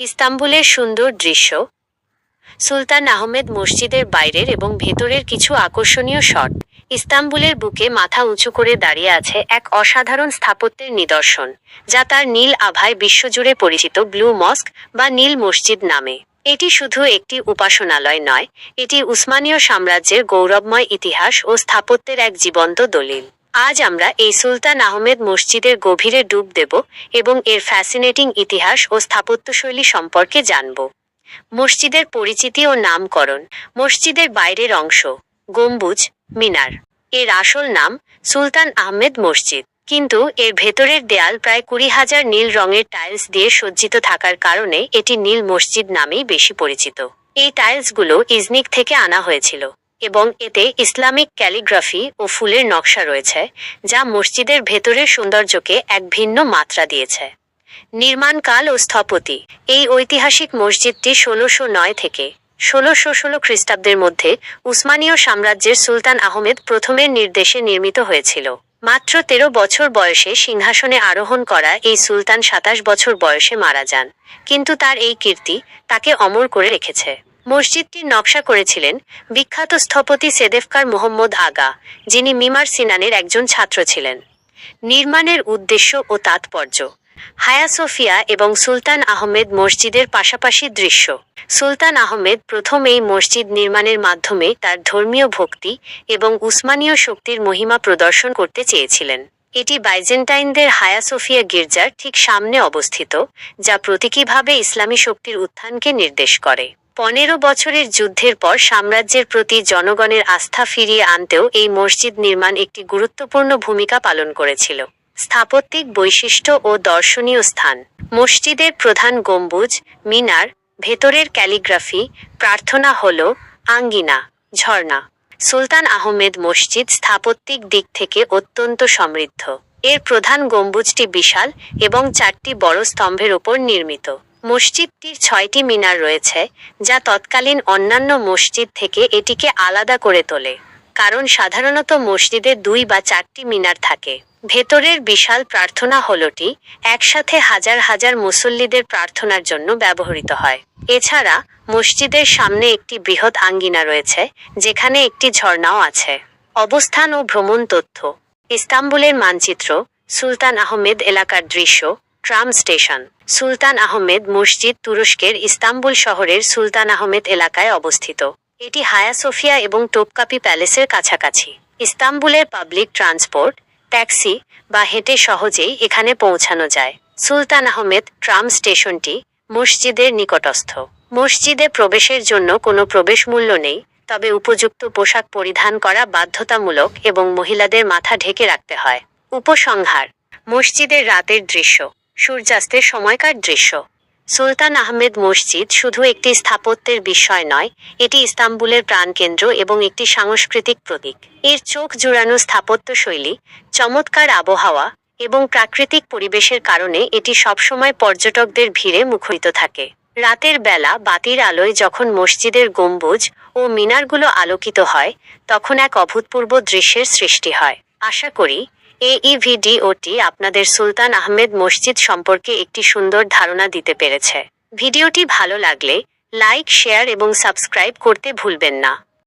ইস্তাম্বুলের সুন্দর দৃশ্য, সুলতান আহমেদ মসজিদের বাইরের এবং ভেতরের কিছু আকর্ষণীয় শট, ইস্তাম্বুলের বুকে মাথা উঁচু করে দাঁড়িয়ে আছে এক অসাধারণ স্থাপত্যের নিদর্শন, যা তার নীল আভায় বিশ্বজুড়ে পরিচিত ব্লু মস্ক বা নীল মসজিদ নামে। এটি শুধু একটি উপাসনালয় নয়, এটি উসমানীয় সাম্রাজ্যের গৌরবময় ইতিহাস ও স্থাপত্যের এক জীবন্ত দলিল। আজ আমরা এই সুলতান আহমেদ মসজিদের গভীরে ডুব দেব এবং এর ফ্যাসিনেটিং ইতিহাস ও স্থাপত্যশৈলী সম্পর্কে জানব। মসজিদের পরিচিতি ও নামকরণ, মসজিদের বাইরের অংশ, গম্বুজ, মিনার। এর আসল নাম সুলতান আহমেদ মসজিদ। কিন্তু এর ভেতরের দেয়াল প্রায় কুড়ি হাজার নীল রঙের টাইলস দিয়ে সজ্জিত থাকার কারণে এটি নীল মসজিদ নামেই বেশি পরিচিত। এই টাইলসগুলো ইজনিক থেকে আনা হয়েছিল। এবং এতে ইসলামিক ক্যালিগ্রাফি ও ফুলের নকশা রয়েছে, যা মসজিদের ভেতরের সৌন্দর্যকে এক ভিন্ন মাত্রা দিয়েছে। নির্মাণকাল ও স্থপতি, এই ঐতিহাসিক মসজিদটি ষোলোশো নয় থেকে ষোলোশো ষোলো খ্রিস্টাব্দের মধ্যে উসমানীয় সাম্রাজ্যের সুলতান আহমেদ প্রথমের নির্দেশে নির্মিত হয়েছিল। মাত্র তেরো বছর বয়সে সিংহাসনে আরোহণ করা এই সুলতান সাতাশ বছর বয়সে মারা যান, কিন্তু তার এই কীর্তি তাকে অমর করে রেখেছে। মসজিদটির নকশা করেছিলেন বিখ্যাত স্থপতি সেদেফকার মোহাম্মদ আগা, যিনি মিমার সিনানের একজন ছাত্র ছিলেন। নির্মাণের উদ্দেশ্য ও তাৎপর্য। হায়া সোফিয়া এবং সুলতান আহমেদ মসজিদের পাশাপাশি দৃশ্য। সুলতান আহমেদ প্রথম এই মসজিদ নির্মাণের মাধ্যমে তার ধর্মীয় ভক্তি এবং উসমানীয় শক্তির মহিমা প্রদর্শন করতে চেয়েছিলেন। এটি বাইজেন্টাইনদের হায়া সোফিয়া গির্জার ঠিক সামনে অবস্থিত, যা প্রতীকীভাবে ইসলামী শক্তির উত্থানকে নির্দেশ করে। পনেরো বছরের যুদ্ধের পর সাম্রাজ্যের প্রতি জনগণের আস্থা ফিরিয়ে আনতেও এই মসজিদ নির্মাণ একটি গুরুত্বপূর্ণ ভূমিকা পালন করেছিল। স্থাপত্যিক বৈশিষ্ট্য ও দর্শনীয় স্থান। মসজিদের প্রধান গম্বুজ, মিনার, ভেতরের ক্যালিগ্রাফি, প্রার্থনা হল, আঙ্গিনা, ঝর্ণা। সুলতান আহমেদ মসজিদ স্থাপত্যিক দিক থেকে অত্যন্ত সমৃদ্ধ। এর প্রধান গম্বুজটি বিশাল এবং চারটি বড় স্তম্ভের ওপর নির্মিত। মসজিদটির ছয়টি মিনার রয়েছে, যা তৎকালীন অন্যান্য মসজিদ থেকে এটিকে আলাদা করে তোলে, কারণ সাধারণত মসজিদে দুই বা চারটি মিনার থাকে। ভেতরের বিশাল প্রার্থনা হলটি একসাথে হাজার হাজার মুসল্লিদের প্রার্থনার জন্য ব্যবহৃত হয়। এছাড়া মসজিদের সামনে একটি বৃহৎ আঙ্গিনা রয়েছে, যেখানে একটি ঝর্ণাও আছে। অবস্থান ও ভ্রমণ তথ্য। ইস্তাম্বুলের মানচিত্র সুলতান আহমেদ এলাকার দৃশ্য ট্রাম স্টেশন, সুলতান আহমেদ মসজিদ তুরস্কের ইস্তাম্বুল শহরের সুলতান আহমেদ এলাকায় অবস্থিত। এটি হায়া সোফিয়া এবং টোপকাপি প্যালেসের কাছাকাছি। ইস্তাম্বুলের পাবলিক ট্রান্সপোর্ট, ট্যাক্সি বা হেঁটে সহজেই এখানে পৌঁছানো যায়। সুলতান আহমেদ ট্রাম স্টেশনটি মসজিদের নিকটস্থ। মসজিদে প্রবেশের জন্য কোনো প্রবেশ মূল্য নেই, তবে উপযুক্ত পোশাক পরিধান করা বাধ্যতামূলক এবং মহিলাদের মাথা ঢেকে রাখতে হয়। উপসংহার, মসজিদের রাতের দৃশ্য। সূর্যাস্তের সময়কার দৃশ্য। সুলতান আহমেদ মসজিদ শুধু একটি স্থাপত্যের বিষয় নয়, এটি ইস্তাম্বুলের প্রাণকেন্দ্র এবং একটি সাংস্কৃতিক প্রতীক। এর চোখ জুড়ানো স্থাপত্য শৈলী চমৎকার আবহাওয়া এবং প্রাকৃতিক পরিবেশের কারণে এটি সবসময় পর্যটকদের ভিড়ে মুখরিত থাকে। রাতের বেলা বাতির আলোয় যখন মসজিদের গম্বুজ ও মিনারগুলো আলোকিত হয়, তখন এক অভূতপূর্ব দৃশ্যের সৃষ্টি হয়। আশা করি এই ভিডিওটি আপনাদের সুলতান আহমেদ মসজিদ সম্পর্কে একটি সুন্দর ধারণা দিতে পেরেছে। ভিডিওটি ভালো লাগলে লাইক, শেয়ার এবং সাবস্ক্রাইব করতে ভুলবেন না।